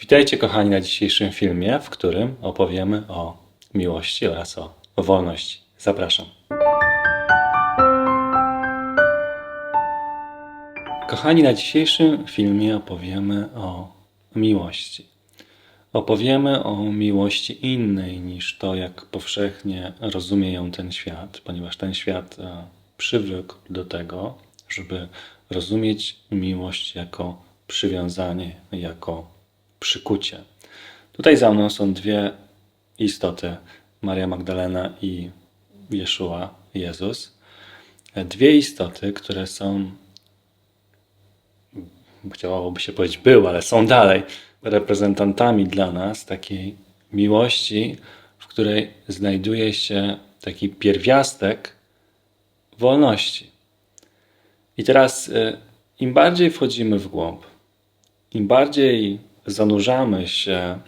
Witajcie kochani na dzisiejszym filmie, w którym opowiemy o miłości oraz o wolności. Zapraszam. Kochani, na dzisiejszym filmie opowiemy o miłości. Opowiemy o miłości innej niż to, jak powszechnie rozumie ją ten świat, ponieważ ten świat e, przywykł do tego, żeby rozumieć miłość jako przywiązanie, jako przykucie. Tutaj za mną są dwie istoty, Maria Magdalena i Jeszua, Jezus. Dwie istoty, które są, chciałoby się powiedzieć były, ale są dalej reprezentantami dla nas takiej miłości, w której znajduje się taki pierwiastek wolności. I teraz y, im bardziej wchodzimy w głąb, im bardziej zanurzamy się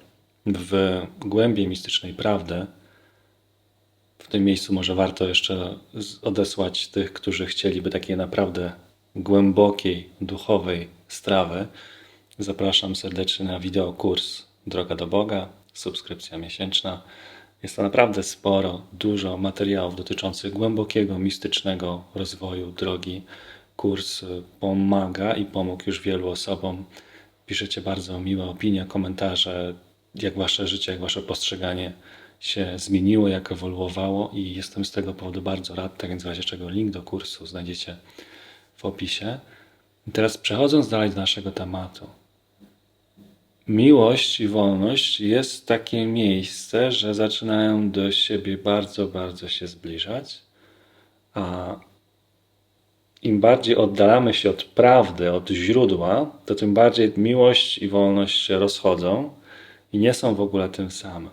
w głębiej mistycznej prawdy, w tym miejscu może warto jeszcze odesłać tych, którzy chcieliby takiej naprawdę głębokiej, duchowej strawy. Zapraszam serdecznie na wideokurs Droga do Boga, subskrypcja miesięczna. Jest to naprawdę sporo, dużo materiałów dotyczących głębokiego, mistycznego rozwoju drogi. Kurs pomaga i pomógł już wielu osobom piszecie bardzo miłe opinie, komentarze, jak wasze życie, jak wasze postrzeganie się zmieniło, jak ewoluowało i jestem z tego powodu bardzo rad, tak więc w razie czego link do kursu znajdziecie w opisie. I teraz przechodząc dalej do naszego tematu. Miłość i wolność jest takie miejsce, że zaczynają do siebie bardzo, bardzo się zbliżać, a im bardziej oddalamy się od prawdy, od źródła, to tym bardziej miłość i wolność się rozchodzą i nie są w ogóle tym samym.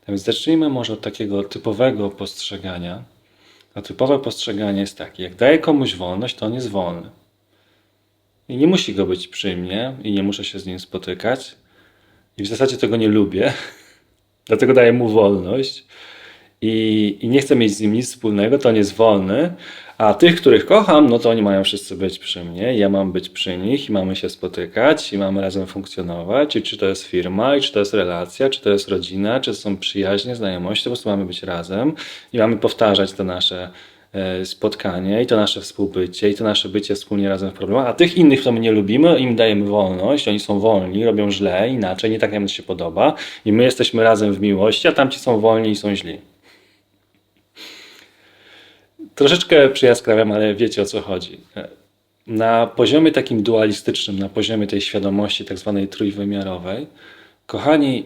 Tak więc zacznijmy może od takiego typowego postrzegania. A typowe postrzeganie jest takie: jak daję komuś wolność, to on jest wolny. I nie musi go być przy mnie, i nie muszę się z nim spotykać. I w zasadzie tego nie lubię, dlatego daję mu wolność. I, I nie chcę mieć z nim nic wspólnego, to on jest wolny, a tych, których kocham, no to oni mają wszyscy być przy mnie, ja mam być przy nich i mamy się spotykać i mamy razem funkcjonować. I czy to jest firma, i czy to jest relacja, czy to jest rodzina, czy to są przyjaźnie, znajomości, to po prostu mamy być razem i mamy powtarzać te nasze e, spotkanie i to nasze współbycie i to nasze bycie wspólnie razem w problemach, a tych innych, kto my nie lubimy, im dajemy wolność, oni są wolni, robią źle, inaczej, nie tak jak nam się podoba i my jesteśmy razem w miłości, a tamci są wolni i są źli. Troszeczkę przyjaskrawiam, ale wiecie o co chodzi. Na poziomie takim dualistycznym, na poziomie tej świadomości tak zwanej trójwymiarowej, kochani,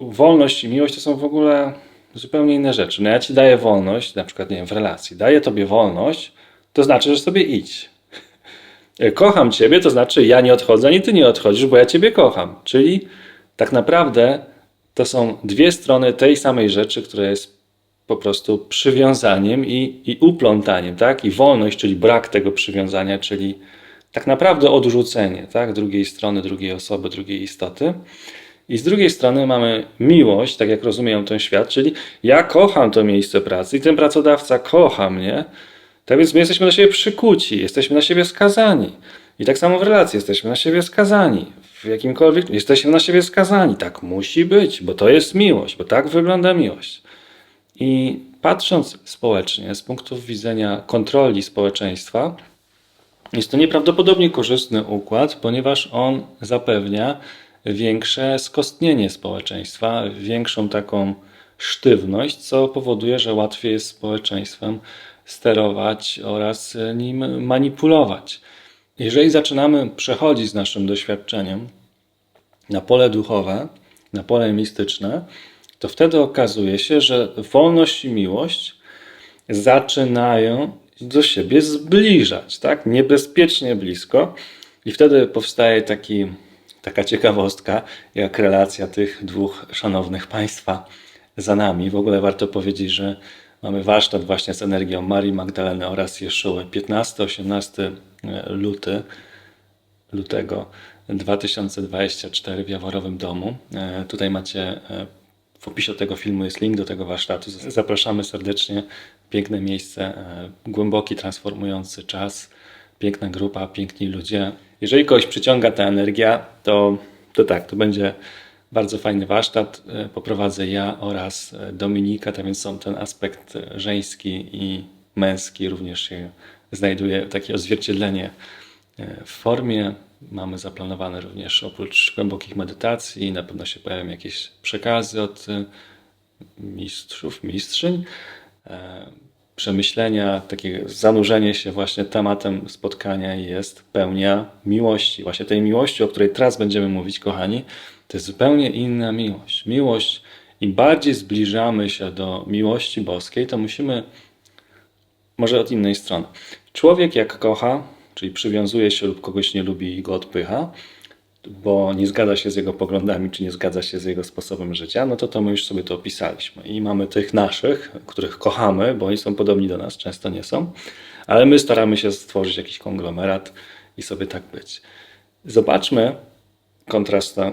wolność i miłość to są w ogóle zupełnie inne rzeczy. No ja ci daję wolność, na przykład nie wiem, w relacji, daję tobie wolność, to znaczy, że sobie idź. Kocham ciebie, to znaczy ja nie odchodzę, ani ty nie odchodzisz, bo ja ciebie kocham. Czyli tak naprawdę to są dwie strony tej samej rzeczy, która jest po prostu przywiązaniem i, i uplątaniem, tak? I wolność, czyli brak tego przywiązania, czyli tak naprawdę odrzucenie, tak? Drugiej strony, drugiej osoby, drugiej istoty. I z drugiej strony mamy miłość, tak jak rozumiem ten świat, czyli ja kocham to miejsce pracy i ten pracodawca kocha mnie, tak więc my jesteśmy na siebie przykuci, jesteśmy na siebie skazani. I tak samo w relacji jesteśmy na siebie skazani. W jakimkolwiek jesteśmy na siebie skazani. Tak musi być, bo to jest miłość, bo tak wygląda miłość. I patrząc społecznie, z punktu widzenia kontroli społeczeństwa, jest to nieprawdopodobnie korzystny układ, ponieważ on zapewnia większe skostnienie społeczeństwa, większą taką sztywność, co powoduje, że łatwiej jest społeczeństwem sterować oraz nim manipulować. Jeżeli zaczynamy przechodzić z naszym doświadczeniem na pole duchowe, na pole mistyczne, to wtedy okazuje się, że wolność i miłość zaczynają do siebie zbliżać, tak? Niebezpiecznie blisko. I wtedy powstaje taki, taka ciekawostka, jak relacja tych dwóch szanownych państwa za nami. W ogóle warto powiedzieć, że mamy warsztat właśnie z energią Marii Magdaleny oraz Jeszuły 15-18 luty, lutego 2024 w Jaworowym Domu. E, tutaj macie e, w opisie tego filmu jest link do tego warsztatu. Zapraszamy serdecznie. Piękne miejsce, e, głęboki, transformujący czas, piękna grupa, piękni ludzie. Jeżeli kogoś przyciąga ta energia, to, to tak, to będzie Bardzo fajny warsztat e, poprowadzę ja oraz e, Dominika, więc są ten aspekt żeński i męski również się znajduje takie odzwierciedlenie w formie. Mamy zaplanowane również oprócz głębokich medytacji, na pewno się pojawią jakieś przekazy od e, mistrzów, mistrzyń, e, przemyślenia, takie zanurzenie się właśnie tematem spotkania jest pełnia miłości. Właśnie tej miłości, o której teraz będziemy mówić, kochani, to jest zupełnie inna miłość. Miłość, im bardziej zbliżamy się do miłości boskiej, to musimy, może od innej strony. Człowiek jak kocha, czyli przywiązuje się lub kogoś nie lubi i go odpycha, bo nie zgadza się z jego poglądami, czy nie zgadza się z jego sposobem życia, no to to my już sobie to opisaliśmy. I mamy tych naszych, których kochamy, bo oni są podobni do nas, często nie są, ale my staramy się stworzyć jakiś konglomerat i sobie tak być. Zobaczmy kontrast na,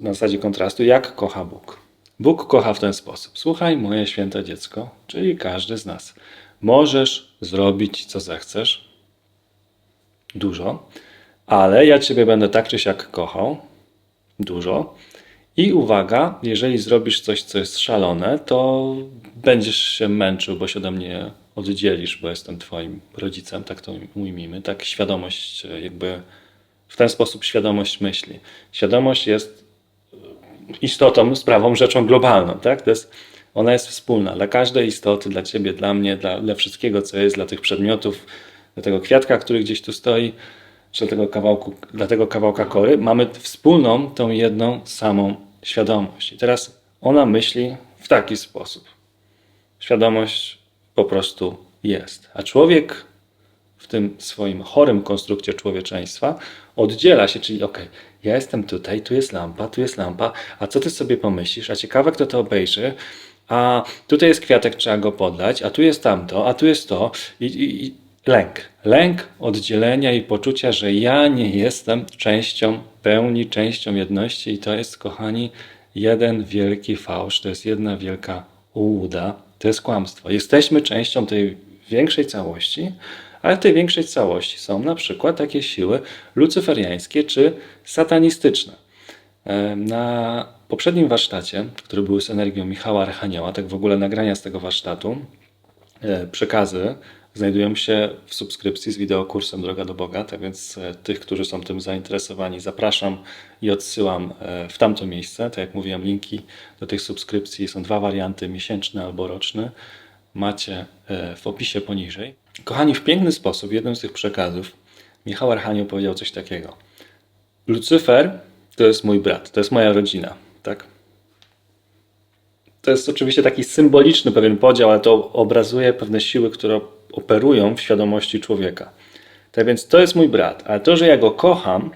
na zasadzie kontrastu, jak kocha Bóg. Bóg kocha w ten sposób. Słuchaj, moje święte dziecko, czyli każdy z nas. Możesz zrobić, co zechcesz, dużo, ale ja Ciebie będę tak czy siak kochał, dużo. I uwaga, jeżeli zrobisz coś, co jest szalone, to będziesz się męczył, bo się ode mnie oddzielisz, bo jestem Twoim rodzicem, tak to ujmijmy. Tak świadomość, jakby w ten sposób świadomość myśli. Świadomość jest istotą, sprawą, rzeczą globalną, tak? To jest, ona jest wspólna dla każdej istoty, dla Ciebie, dla mnie, dla, dla wszystkiego, co jest, dla tych przedmiotów, dla tego kwiatka, który gdzieś tu stoi, czy dla tego, kawałku, dla tego kawałka kory. Mamy wspólną, tą jedną, samą świadomość. I teraz ona myśli w taki sposób. Świadomość po prostu jest. A człowiek w tym swoim chorym konstrukcie człowieczeństwa oddziela się, czyli okej, ja jestem tutaj, tu jest lampa, tu jest lampa, a co ty sobie pomyślisz, a ciekawe kto to obejrzy, a tutaj jest kwiatek, trzeba go podlać, a tu jest tamto, a tu jest to i, i, i lęk. Lęk oddzielenia i poczucia, że ja nie jestem częścią pełni, częścią jedności i to jest, kochani, jeden wielki fałsz, to jest jedna wielka ułuda, to jest kłamstwo. Jesteśmy częścią tej większej całości, ale w tej większej całości są na przykład takie siły lucyferiańskie czy satanistyczne. Na poprzednim warsztacie, który był z energią Michała Archanioła, tak w ogóle nagrania z tego warsztatu, e, przekazy znajdują się w subskrypcji z wideokursem Droga do Boga, tak więc e, tych, którzy są tym zainteresowani, zapraszam i odsyłam e, w tamto miejsce. Tak jak mówiłem, linki do tych subskrypcji są dwa warianty, miesięczny albo roczny. Macie e, w opisie poniżej. Kochani, w piękny sposób, jednym z tych przekazów, Michał Archanioł powiedział coś takiego. Lucyfer to jest mój brat, to jest moja rodzina, tak? To jest oczywiście taki symboliczny pewien podział, ale to obrazuje pewne siły, które operują w świadomości człowieka. Tak więc to jest mój brat, ale to, że ja go kocham,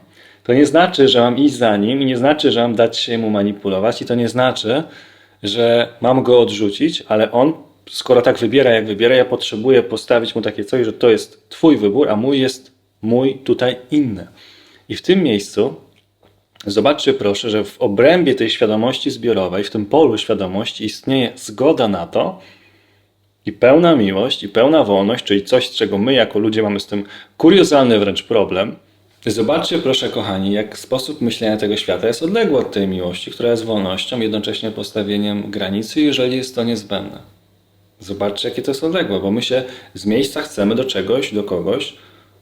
to nie znaczy, że mam iść za nim i nie znaczy, że mam dać się mu manipulować i to nie znaczy, że mam go odrzucić, ale on, skoro tak wybiera, jak wybiera, ja potrzebuję postawić mu takie coś, że to jest twój wybór, a mój jest mój tutaj inny. I w tym miejscu Zobaczcie proszę, że w obrębie tej świadomości zbiorowej, w tym polu świadomości istnieje zgoda na to i pełna miłość, i pełna wolność, czyli coś, z czego my jako ludzie mamy z tym kuriozalny wręcz problem. Zobaczcie proszę, kochani, jak sposób myślenia tego świata jest odległy od tej miłości, która jest wolnością, jednocześnie postawieniem granicy, jeżeli jest to niezbędne. Zobaczcie, jakie to jest odległe, bo my się z miejsca chcemy do czegoś, do kogoś,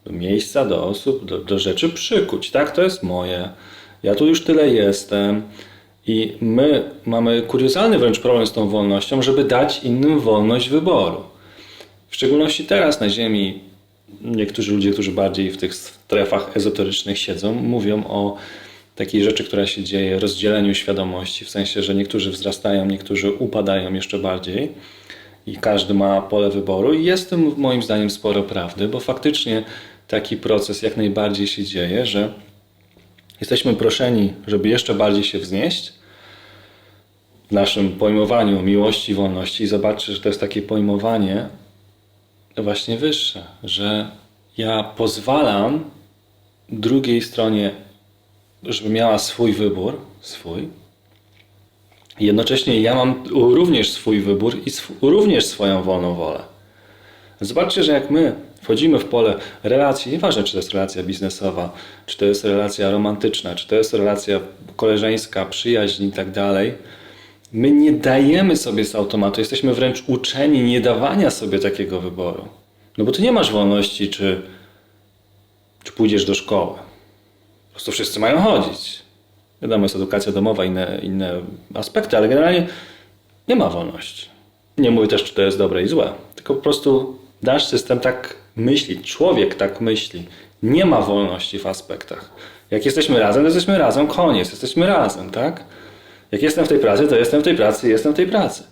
do miejsca, do osób, do, do rzeczy przykuć. Tak, to jest moje. Ja tu już tyle jestem. I my mamy kuriozalny wręcz problem z tą wolnością, żeby dać innym wolność wyboru. W szczególności teraz na Ziemi niektórzy ludzie, którzy bardziej w tych strefach ezoterycznych siedzą, mówią o takiej rzeczy, która się dzieje, rozdzieleniu świadomości, w sensie, że niektórzy wzrastają, niektórzy upadają jeszcze bardziej i każdy ma pole wyboru. I jest w tym moim zdaniem sporo prawdy, bo faktycznie taki proces jak najbardziej się dzieje, że jesteśmy proszeni, żeby jeszcze bardziej się wznieść w naszym pojmowaniu miłości wolności. I zobaczcie, że to jest takie pojmowanie właśnie wyższe, że ja pozwalam drugiej stronie, żeby miała swój wybór, swój. Jednocześnie ja mam również swój wybór i sw- również swoją wolną wolę. Zobaczcie, że jak my Wchodzimy w pole relacji, nieważne czy to jest relacja biznesowa, czy to jest relacja romantyczna, czy to jest relacja koleżeńska, przyjaźń i tak dalej. My nie dajemy sobie z automatu, jesteśmy wręcz uczeni nie dawania sobie takiego wyboru. No bo tu nie masz wolności, czy, czy pójdziesz do szkoły. Po prostu wszyscy mają chodzić. Wiadomo, jest edukacja domowa, inne, inne aspekty, ale generalnie nie ma wolności. Nie mówię też, czy to jest dobre i złe, tylko po prostu nasz system tak myśli, człowiek tak myśli. Nie ma wolności w aspektach. Jak jesteśmy razem, to jesteśmy razem, koniec, jesteśmy razem, tak? Jak jestem w tej pracy, to jestem w tej pracy, jestem w tej pracy.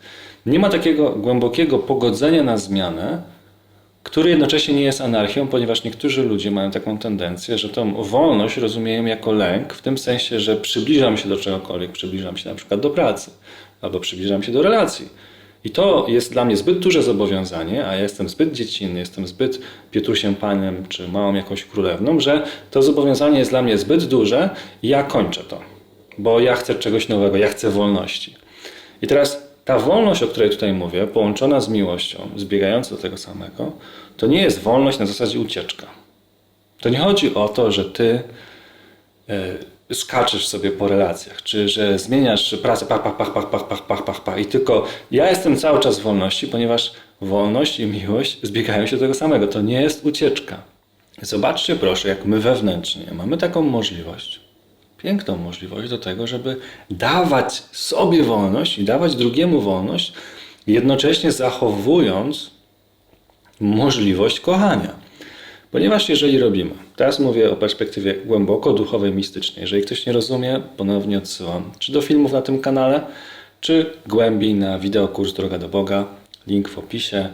Nie ma takiego głębokiego pogodzenia na zmianę, który jednocześnie nie jest anarchią, ponieważ niektórzy ludzie mają taką tendencję, że tą wolność rozumieją jako lęk, w tym sensie, że przybliżam się do czegokolwiek, przybliżam się na przykład do pracy, albo przybliżam się do relacji. I to jest dla mnie zbyt duże zobowiązanie, a ja jestem zbyt dziecinny, jestem zbyt Pietrusiem Panem, czy małą jakąś królewną, że to zobowiązanie jest dla mnie zbyt duże i ja kończę to. Bo ja chcę czegoś nowego, ja chcę wolności. I teraz ta wolność, o której tutaj mówię, połączona z miłością, zbiegająca do tego samego, to nie jest wolność na zasadzie ucieczka. To nie chodzi o to, że ty y, skaczesz sobie po relacjach, czy że zmieniasz pracę, pach, pach, pach, pach, pach, pach, pach, pach, pach. I tylko ja jestem cały czas w wolności, ponieważ wolność i miłość zbiegają się do tego samego. To nie jest ucieczka. Zobaczcie proszę, jak my wewnętrznie mamy taką możliwość, piękną możliwość do tego, żeby dawać sobie wolność i dawać drugiemu wolność, jednocześnie zachowując możliwość kochania. Ponieważ jeżeli robimy, teraz mówię o perspektywie głęboko duchowej, mistycznej, jeżeli ktoś nie rozumie, ponownie odsyłam czy do filmów na tym kanale, czy głębiej na wideokurs Droga do Boga, link w opisie.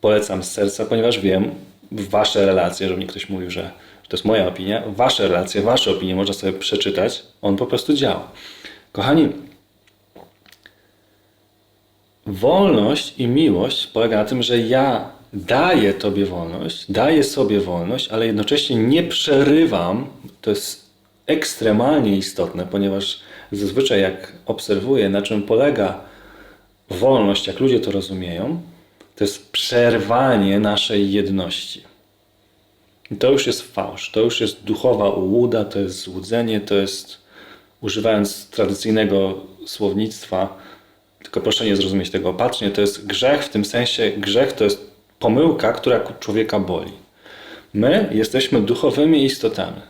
Polecam z serca, ponieważ wiem, wasze relacje, żeby mi ktoś mówił, że, że to jest moja opinia, wasze relacje, wasze opinie można sobie przeczytać, on po prostu działa. Kochani, wolność i miłość polega na tym, że ja daję Tobie wolność, daję sobie wolność, ale jednocześnie nie przerywam. To jest ekstremalnie istotne, ponieważ zazwyczaj jak obserwuję, na czym polega wolność, jak ludzie to rozumieją, to jest przerwanie naszej jedności. I to już jest fałsz, to już jest duchowa ułuda, to jest złudzenie, to jest, używając tradycyjnego słownictwa, tylko proszę nie zrozumieć tego opatrznie, to jest grzech, w tym sensie grzech to jest pomyłka, która człowieka boli. My jesteśmy duchowymi istotami.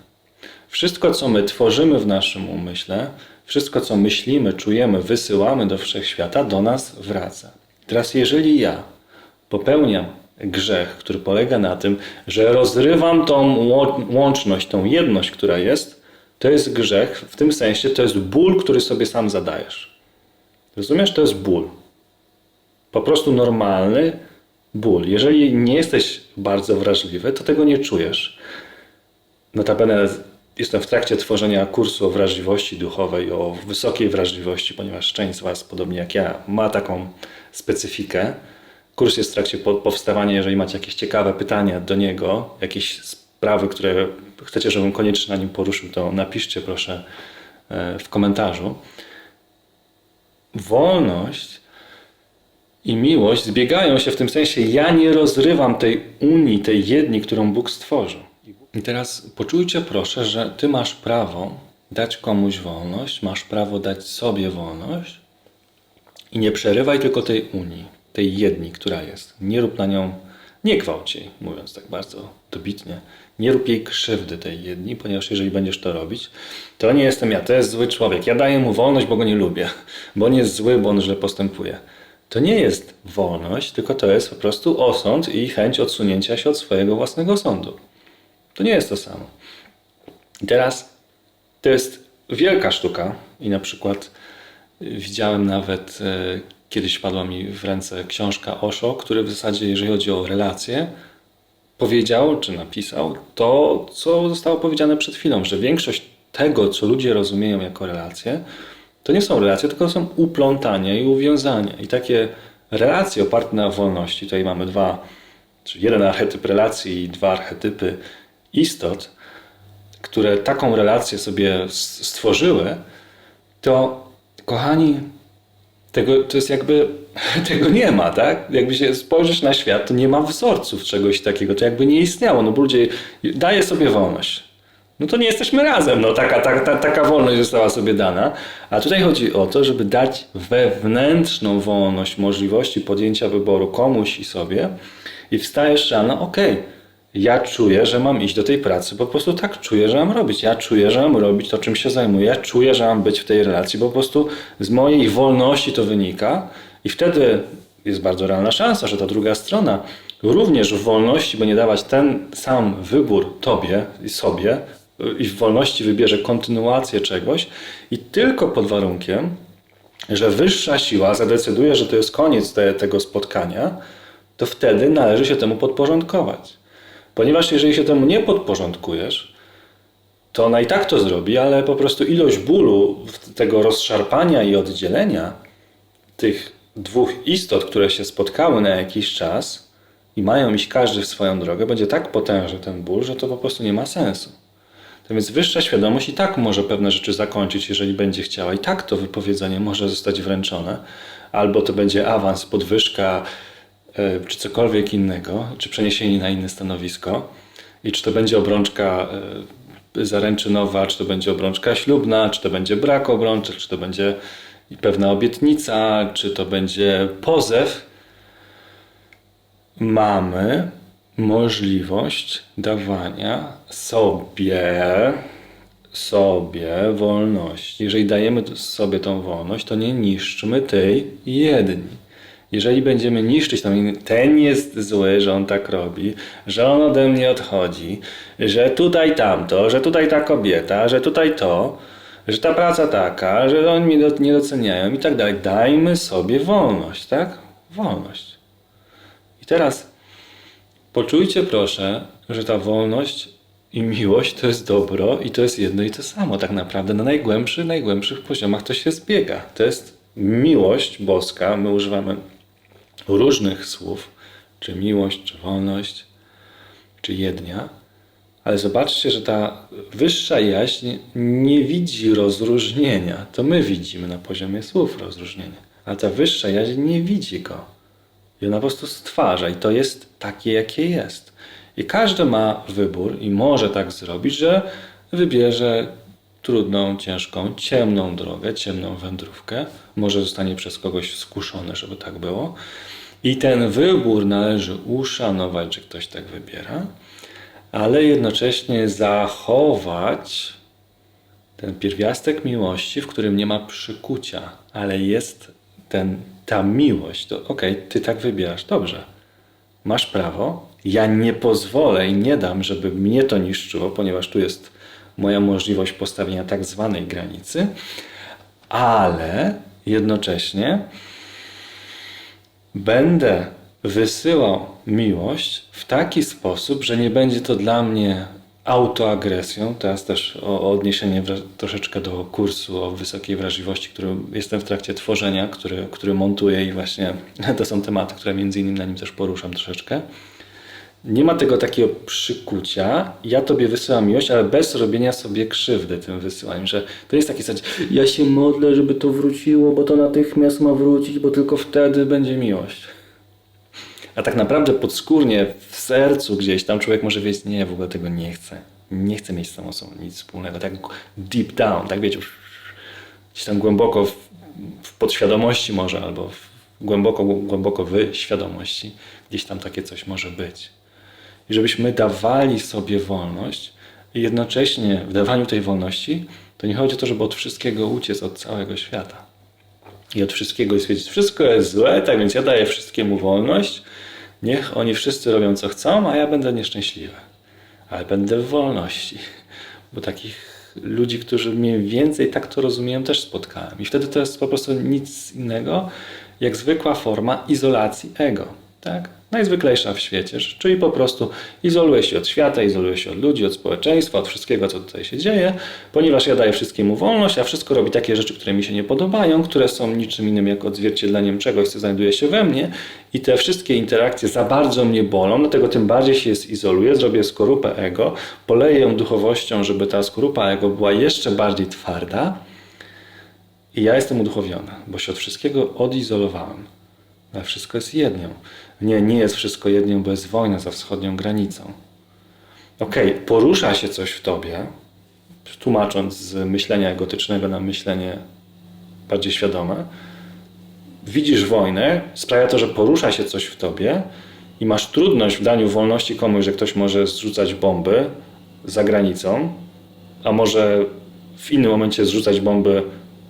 Wszystko, co my tworzymy w naszym umyśle, wszystko, co myślimy, czujemy, wysyłamy do wszechświata, do nas wraca. Teraz, jeżeli ja popełniam grzech, który polega na tym, że rozrywam tą łączność, tą jedność, która jest, to jest grzech, w tym sensie to jest ból, który sobie sam zadajesz. Rozumiesz? To jest ból. Po prostu normalny ból. Jeżeli nie jesteś bardzo wrażliwy, to tego nie czujesz. Notabene jestem w trakcie tworzenia kursu o wrażliwości duchowej, o wysokiej wrażliwości, ponieważ część z Was, podobnie jak ja, ma taką specyfikę. Kurs jest w trakcie powstawania. Jeżeli macie jakieś ciekawe pytania do niego, jakieś sprawy, które chcecie, żebym koniecznie na nim poruszył, to napiszcie proszę e, w komentarzu. Wolność i miłość zbiegają się w tym sensie, ja nie rozrywam tej unii, tej jedni, którą Bóg stworzył. I teraz poczujcie proszę, że ty masz prawo dać komuś wolność, masz prawo dać sobie wolność i nie przerywaj tylko tej unii, tej jedni, która jest. Nie rób na nią, nie gwałć jej, mówiąc tak bardzo dobitnie. Nie rób jej krzywdy tej jedni, ponieważ jeżeli będziesz to robić, to nie jestem ja, to jest zły człowiek. Ja daję mu wolność, bo go nie lubię, bo on jest zły, bo on źle postępuje. To nie jest wolność, tylko to jest po prostu osąd i chęć odsunięcia się od swojego własnego sądu. To nie jest to samo. I teraz to jest wielka sztuka i na przykład widziałem nawet, e, kiedyś padła mi w ręce książka Osho, który w zasadzie, jeżeli chodzi o relacje, powiedział czy napisał to, co zostało powiedziane przed chwilą, że większość tego, co ludzie rozumieją jako relacje, to nie są relacje, tylko są uplątania i uwiązania. I takie relacje oparte na wolności, tutaj mamy dwa, czy jeden archetyp relacji i dwa archetypy istot, które taką relację sobie stworzyły, to kochani, tego, to jest jakby, tego nie ma, tak? Jakby się spojrzysz na świat, to nie ma wzorców czegoś takiego, to jakby nie istniało, no ludzie daje sobie wolność. No to nie jesteśmy razem, no taka, taka, taka wolność została sobie dana. A tutaj chodzi o to, żeby dać wewnętrzną wolność, możliwości podjęcia wyboru komuś i sobie i wstajesz rano, okej, ja czuję, że mam iść do tej pracy, po prostu tak czuję, że mam robić. Ja czuję, że mam robić to, czym się zajmuję. Ja czuję, że mam być w tej relacji, po prostu z mojej wolności to wynika i wtedy jest bardzo realna szansa, że ta druga strona również w wolności będzie dawać ten sam wybór tobie i sobie i w wolności wybierze kontynuację czegoś i tylko pod warunkiem, że wyższa siła zadecyduje, że to jest koniec te, tego spotkania, to wtedy należy się temu podporządkować. Ponieważ jeżeli się temu nie podporządkujesz, to ona i tak to zrobi, ale po prostu ilość bólu, tego rozszarpania i oddzielenia tych dwóch istot, które się spotkały na jakiś czas i mają iść każdy w swoją drogę, będzie tak potężny ten ból, że to po prostu nie ma sensu. To więc wyższa świadomość i tak może pewne rzeczy zakończyć, jeżeli będzie chciała. I tak to wypowiedzenie może zostać wręczone. Albo to będzie awans, podwyżka, e, czy cokolwiek innego, czy przeniesienie na inne stanowisko. I czy to będzie obrączka e, zaręczynowa, czy to będzie obrączka ślubna, czy to będzie brak obrączek, czy to będzie pewna obietnica, czy to będzie pozew. Mamy możliwość dawania sobie, sobie wolności. Jeżeli dajemy sobie tą wolność, to nie niszczmy tej jedni. Jeżeli będziemy niszczyć tam, ten jest zły, że on tak robi, że on ode mnie odchodzi, że tutaj tamto, że tutaj ta kobieta, że tutaj to, że ta praca taka, że oni mnie nie doceniają i tak dalej. Dajmy sobie wolność, tak? Wolność. I teraz Poczujcie proszę, że ta wolność i miłość to jest dobro i to jest jedno i to samo. Tak naprawdę na najgłębszych, najgłębszych poziomach to się zbiega. To jest miłość boska. My używamy różnych słów, czy miłość, czy wolność, czy jednia. Ale zobaczcie, że ta wyższa jaźń nie widzi rozróżnienia. To my widzimy na poziomie słów rozróżnienia. A ta wyższa jaźń nie widzi go. I ona po prostu stwarza i to jest takie, jakie jest. I każdy ma wybór i może tak zrobić, że wybierze trudną, ciężką, ciemną drogę, ciemną wędrówkę. Może zostanie przez kogoś skuszony, żeby tak było. I ten wybór należy uszanować, że ktoś tak wybiera, ale jednocześnie zachować ten pierwiastek miłości, w którym nie ma przykucia, ale jest ten ta miłość, to okej, okay, ty tak wybierasz, dobrze. Masz prawo, ja nie pozwolę i nie dam, żeby mnie to niszczyło, ponieważ tu jest moja możliwość postawienia tak zwanej granicy, ale jednocześnie będę wysyłał miłość w taki sposób, że nie będzie to dla mnie autoagresją. Teraz też o, odniesienie troszeczkę do kursu o wysokiej wrażliwości, który jestem w trakcie tworzenia, który, który montuję i właśnie to są tematy, które między innymi na nim też poruszam troszeczkę. Nie ma tego takiego przykucia. Ja tobie wysyłam miłość, ale bez robienia sobie krzywdy tym wysyłaniem, że to jest taki zasadzie, ja się modlę, żeby to wróciło, bo to natychmiast ma wrócić, bo tylko wtedy będzie miłość. A tak naprawdę podskórnie, w sercu gdzieś tam człowiek może wiedzieć, nie, w ogóle tego nie chcę. Nie chcę mieć z tą osobą nic wspólnego. Tak deep down, tak wiecie, gdzieś tam głęboko w, w podświadomości może, albo w, głęboko, głęboko w świadomości, gdzieś tam takie coś może być. I żebyśmy dawali sobie wolność i jednocześnie w dawaniu tej wolności to nie chodzi o to, żeby od wszystkiego uciec od całego świata. I od wszystkiego jest wiedzieć, wszystko jest złe, tak więc ja daję wszystkiemu wolność, Niech oni wszyscy robią co chcą, a ja będę nieszczęśliwy. Ale będę w wolności. Bo takich ludzi, którzy mniej więcej tak to rozumieją, też spotkałem. I wtedy to jest po prostu nic innego, jak zwykła forma izolacji ego. Tak? Najzwyklejsza w świecie, czyli po prostu izoluje się od świata, izoluje się od ludzi, od społeczeństwa, od wszystkiego, co tutaj się dzieje, ponieważ ja daję wszystkiemu wolność, a wszystko robi takie rzeczy, które mi się nie podobają, które są niczym innym jak odzwierciedleniem czegoś, co znajduje się we mnie i te wszystkie interakcje za bardzo mnie bolą, dlatego tym bardziej się izoluję, zrobię skorupę ego, poleję ją duchowością, żeby ta skorupa ego była jeszcze bardziej twarda, I ja jestem uduchowiony, bo się od wszystkiego odizolowałem. Wszystko jest jednią. Nie, nie jest wszystko jednią, bo jest wojna za wschodnią granicą. Okej, porusza się coś w tobie, tłumacząc z myślenia egotycznego na myślenie bardziej świadome. Widzisz wojnę, sprawia to, że porusza się coś w tobie i masz trudność w daniu wolności komuś, że ktoś może zrzucać bomby za granicą, a może w innym momencie zrzucać bomby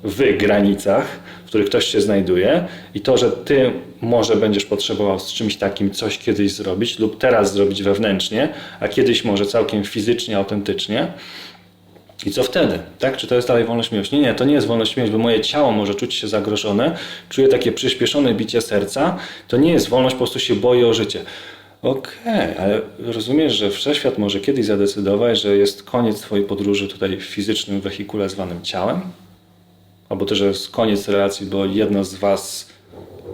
w granicach, w których ktoś się znajduje i to, że ty może będziesz potrzebował z czymś takim coś kiedyś zrobić lub teraz zrobić wewnętrznie, a kiedyś może całkiem fizycznie, autentycznie. I co wtedy? Tak? Czy to jest dalej wolność miłości? Nie, to nie jest wolność miłości, bo moje ciało może czuć się zagrożone, czuję takie przyspieszone bicie serca. To nie jest wolność, po prostu się boję o życie. Okej, ale rozumiesz, że wszechświat może kiedyś zadecydować, że jest koniec twojej podróży tutaj w fizycznym wehikule zwanym ciałem? Albo też, że jest koniec relacji, bo jedno z was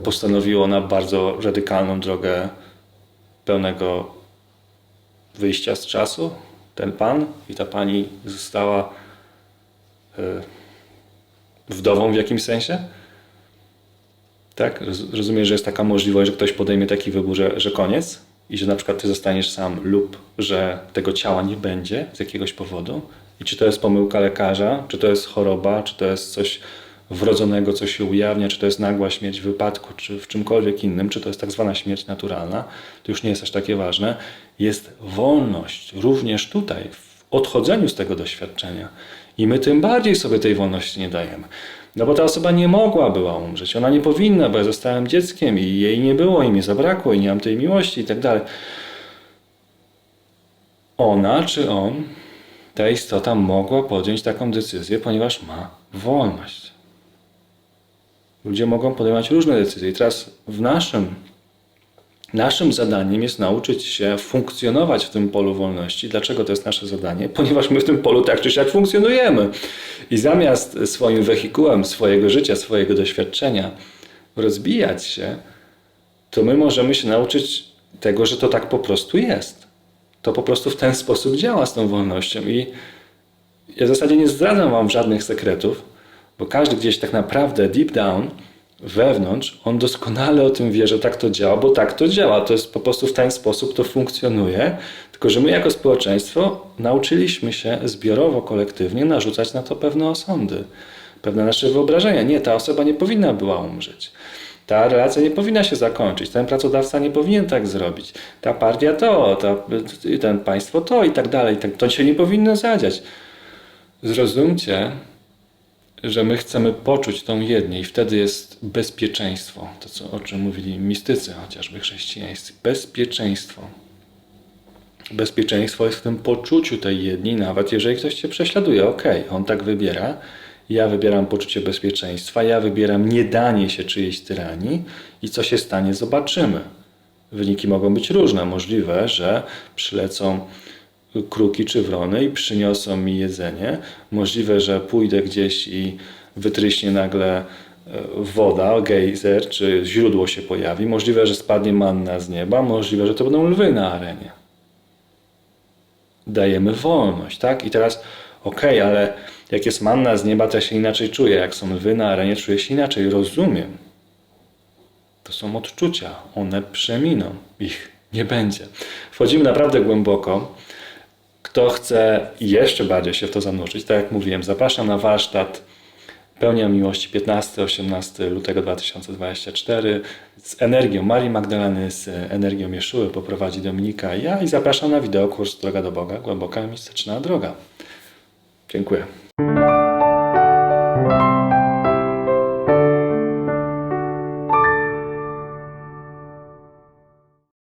postanowiło na bardzo radykalną drogę pełnego wyjścia z czasu? Ten pan i ta pani została e, wdową w jakimś sensie? Tak? Roz- Rozumiem, że jest taka możliwość, że ktoś podejmie taki wybór, że, że koniec i że na przykład ty zostaniesz sam lub że tego ciała nie będzie z jakiegoś powodu. I czy to jest pomyłka lekarza, czy to jest choroba, czy to jest coś wrodzonego, co się ujawnia, czy to jest nagła śmierć w wypadku, czy w czymkolwiek innym, czy to jest tak zwana śmierć naturalna, to już nie jest aż takie ważne. Jest wolność również tutaj, w odchodzeniu z tego doświadczenia. I my tym bardziej sobie tej wolności nie dajemy. No bo ta osoba nie mogła była umrzeć. Ona nie powinna, bo ja zostałem dzieckiem i jej nie było, i mnie zabrakło, i nie mam tej miłości i tak dalej. Ona czy on, ta istota mogła podjąć taką decyzję, ponieważ ma wolność. Ludzie mogą podejmować różne decyzje. I teraz w naszym, naszym zadaniem jest nauczyć się funkcjonować w tym polu wolności. Dlaczego to jest nasze zadanie? Ponieważ my w tym polu tak czy siak funkcjonujemy. I zamiast swoim wehikułem swojego życia, swojego doświadczenia rozbijać się, to my możemy się nauczyć tego, że to tak po prostu jest. To po prostu w ten sposób działa z tą wolnością. I ja w zasadzie nie zdradzam Wam żadnych sekretów, bo każdy gdzieś tak naprawdę deep down, wewnątrz, on doskonale o tym wie, że tak to działa, bo tak to działa. To jest po prostu w ten sposób to funkcjonuje. Tylko, że my jako społeczeństwo nauczyliśmy się zbiorowo, kolektywnie narzucać na to pewne osądy, pewne nasze wyobrażenia. Nie, ta osoba nie powinna była umrzeć. Ta relacja nie powinna się zakończyć, ten pracodawca nie powinien tak zrobić, ta partia to, ta, ten państwo to i tak dalej. To się nie powinno zadziać. Zrozumcie, że my chcemy poczuć tą jednię i wtedy jest bezpieczeństwo. To, co, o czym mówili mistycy, chociażby chrześcijańscy. Bezpieczeństwo. Bezpieczeństwo jest w tym poczuciu tej jedni, nawet jeżeli ktoś cię prześladuje. Okej, on tak wybiera. Ja wybieram poczucie bezpieczeństwa, ja wybieram niedanie się czyjejś tyranii i co się stanie, zobaczymy. Wyniki mogą być różne. Możliwe, że przylecą kruki czy wrony i przyniosą mi jedzenie. Możliwe, że pójdę gdzieś i wytryśnie nagle e, woda, gejzer, czy źródło się pojawi. Możliwe, że spadnie manna z nieba. Możliwe, że to będą lwy na arenie. Dajemy wolność, tak? I teraz, okej, ale jak jest manna z nieba, to ja się inaczej czuję. Jak są lwy na arenie, czuję się inaczej. Rozumiem. To są odczucia. One przeminą. Ich nie będzie. Wchodzimy naprawdę głęboko. Kto chce jeszcze bardziej się w to zanurzyć, tak jak mówiłem, zapraszam na warsztat Pełnia Miłości 15-18 lutego 2024 z energią Marii Magdaleny, z energią Jeszuły poprowadzi Dominika ja i zapraszam na wideokurs Droga do Boga, głęboka mistyczna droga. Dziękuję.